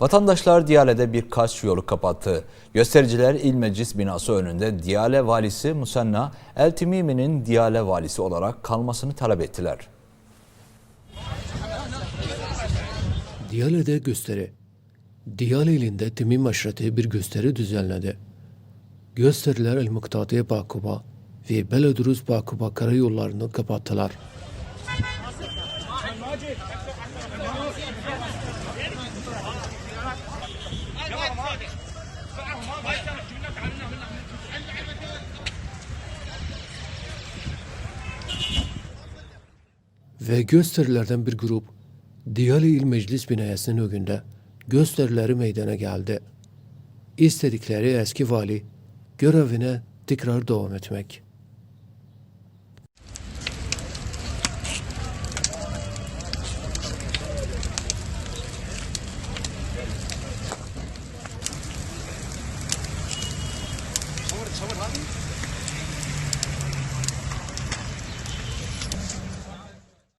Vatandaşlar Diyale'de birkaç yolu kapattı. Göstericiler İl Meclis binası önünde Diyale valisi Musanna El Timimi'nin Diyale valisi olarak kalmasını talep ettiler. Diyale'de gösteri. Diyale ilinde Timim aşireti bir gösteri düzenledi. Gösteriler El Muktadiye Bakuba ve Beleduruz Bakuba karayollarını kapattılar. Ve gösterilerden bir grup Diyale İl Meclis binasının önünde gösterileri meydana geldi. İstedikleri eski vali görevine tekrar devam etmek.